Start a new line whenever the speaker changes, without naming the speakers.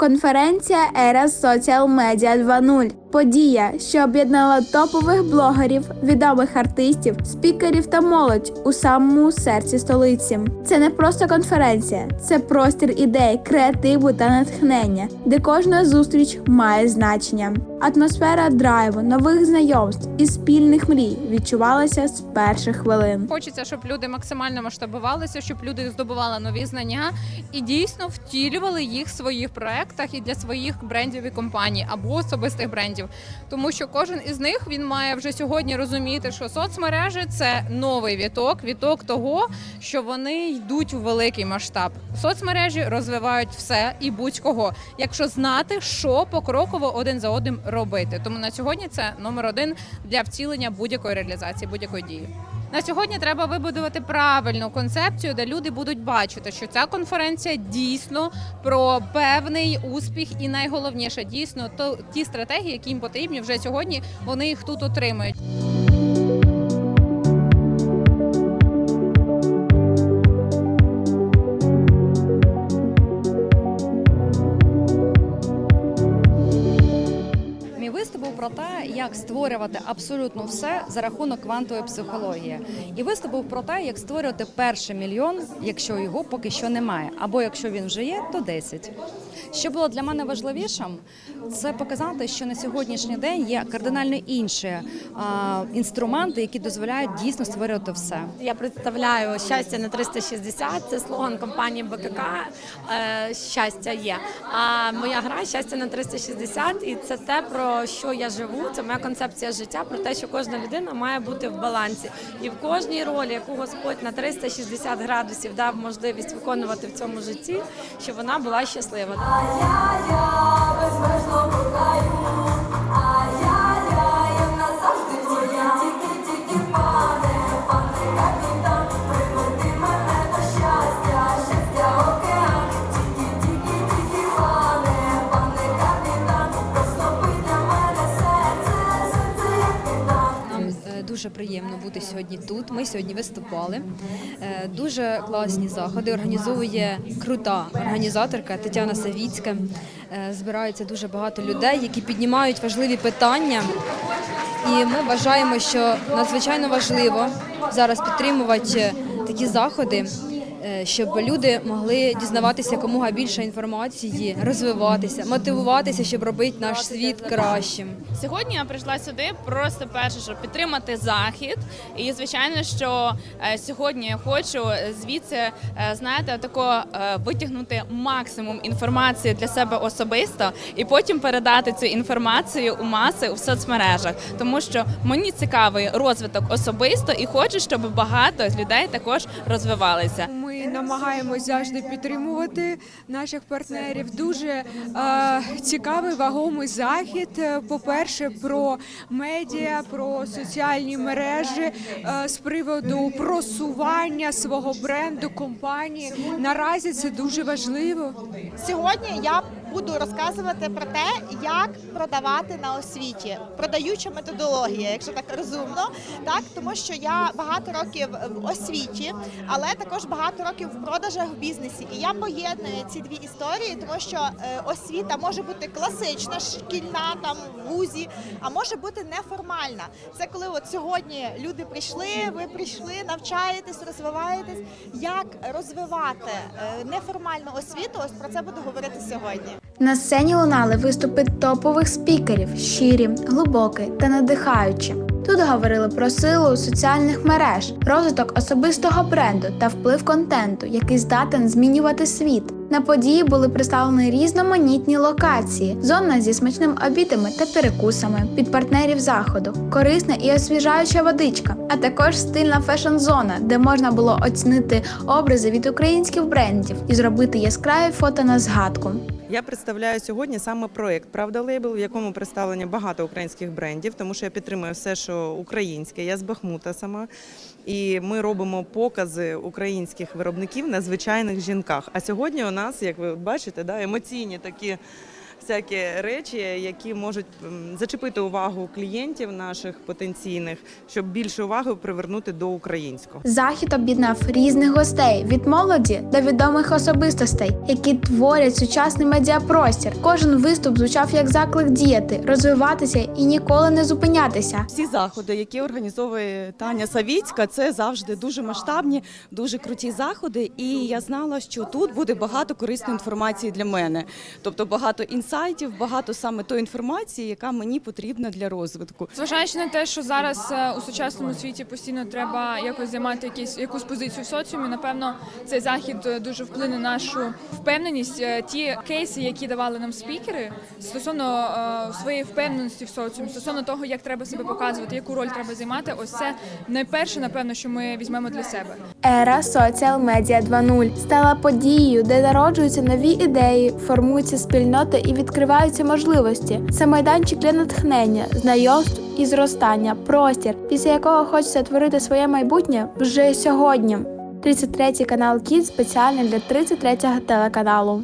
Конференція Eras Social Media 2.0 – подія, що об'єднала топових блогерів, відомих артистів, спікерів та молодь у самому серці столиці. Це не просто конференція, це простір ідей, креативу та натхнення, де кожна зустріч має значення. Атмосфера драйву, нових знайомств і спільних мрій відчувалася з перших хвилин.
Хочеться, щоб люди максимально масштабувалися, щоб люди здобували нові знання і дійсно втілювали їх в своїх проектах і для своїх брендів і компаній або особистих брендів. Тому що кожен із них він має вже сьогодні розуміти, що соцмережі це новий віток, віток того, що вони йдуть у великий масштаб. Соцмережі розвивають все і будь-кого, якщо знати, що покроково один за одним робити. Тому на сьогодні це номер один для втілення будь-якої реалізації, будь-якої дії. На сьогодні треба вибудувати правильну концепцію, де люди будуть бачити, що ця конференція дійсно про певний успіх, і найголовніше дійсно то ті стратегії, які їм потрібні вже сьогодні. Вони їх тут отримують.
Як створювати абсолютно все за рахунок квантової психології. І виступ був про те, як створювати перший мільйон, якщо його поки що немає, або якщо він вже є, то 10. Що було для мене важливішим, це показати, що на сьогоднішній день є кардинально інші а, інструменти, які дозволяють дійсно створювати все.
Я представляю щастя на 360. Це слоган компанії БКК. е, Щастя є. А моя гра щастя на 360 і це те, про що я живу. Це моя концепція життя, про те, що кожна людина має бути в балансі. І в кожній ролі, яку Господь на 360 градусів дав можливість виконувати в цьому житті, щоб вона була щаслива.
А я,
я безмежно дуже приємно бути сьогодні тут. Ми сьогодні виступали. Е, Дуже класні заходи. Організовує крута організаторка Тетяна Савіцька. Збирається дуже багато людей, які піднімають важливі питання. І ми вважаємо, що надзвичайно важливо зараз підтримувати е, такі заходи, е, щоб люди могли дізнаватися якомога більше інформації, розвиватися, мотивуватися, щоб робити наш світ кращим.
Сьогодні я прийшла сюди просто перше, щоб підтримати захід. І звичайно, що е, сьогодні я хочу звідси, е, знаєте, тако е, витягнути максимум інформації для себе особисто і потім передати цю інформацію у маси у соцмережах, тому що мені цікавий розвиток особисто і хочу, щоб багато людей також розвивалися.
Ми намагаємось завжди підтримувати наших партнерів. Дуже е, цікавий вагомий захід. Е, По-перше, про медіа, про соціальні мережі е, з приводу просування свого бренду компанії. Наразі це дуже важливо.
Сьогодні я буду розказувати про те, як продавати на освіті, продаюча методологія, якщо так розумно, так тому що я багато років в освіті, але також багато років в продажах в бізнесі. І я поєдную ці дві історії, тому що е, освіта може бути класична, шкільна там в вузі, а може бути неформальна. Це коли от сьогодні люди прийшли, ви прийшли, навчаєтесь, розвиваєтесь. Як розвивати е, неформальну освіту? Ось про це буду говорити сьогодні.
На сцені лунали виступи топових спікерів, щирі, глибокі та надихаючі. Тут говорили про силу соціальних мереж, розвиток особистого бренду та вплив контенту, який здатен змінювати світ. На події були представлені різноманітні локації, зона зі смачними обідами та перекусами від партнерів заходу, корисна і освіжаюча водичка, а також стильна фешн-зона, де можна було оцінити образи від українських брендів і зробити яскраві фото на згадку.
Я представляю сьогодні саме проект Правда лейбл, в якому представлені багато українських брендів, тому що я підтримую все, що українське. Я з Бахмута сама. І ми робимо покази українських виробників на звичайних жінках. А сьогодні у нас, як ви бачите, да, емоційні такі всякі речі, які можуть зачепити увагу клієнтів наших потенційних, щоб більше уваги привернути до українського.
Захід об'єднав різних гостей від молоді до відомих особистостей, які творять сучасний медіапростір. Кожен виступ звучав як заклик діяти, розвиватися і ніколи не зупинятися.
Всі заходи, які організовує Таня Савіцька, це завжди дуже масштабні, дуже круті заходи. І я знала, що тут буде багато корисної інформації для мене. Тобто багато інсайтів, багато саме тої інформації, яка мені потрібна для розвитку.
Зважаючи на те, що зараз е, у сучасному світі постійно треба якось займати якісь якусь позицію в соціумі, напевно, цей захід е, дуже вплине на нашу впевненість. Е, Ті кейси, які давали нам спікери, стосовно своєї впевненості в соціумі, стосовно того, як треба себе показувати, яку роль треба займати, ось це найперше, напевно, що ми візьмемо для себе.
Ера Social Media 2.0 стала подією, де народжуються нові ідеї, формуються спільноти і відкриваються можливості. Це майданчик для натхнення, знайомств і зростання, простір, після якого хочеться творити своє майбутнє вже сьогодні. 33 канал Кіт спеціально для 33 телеканалу.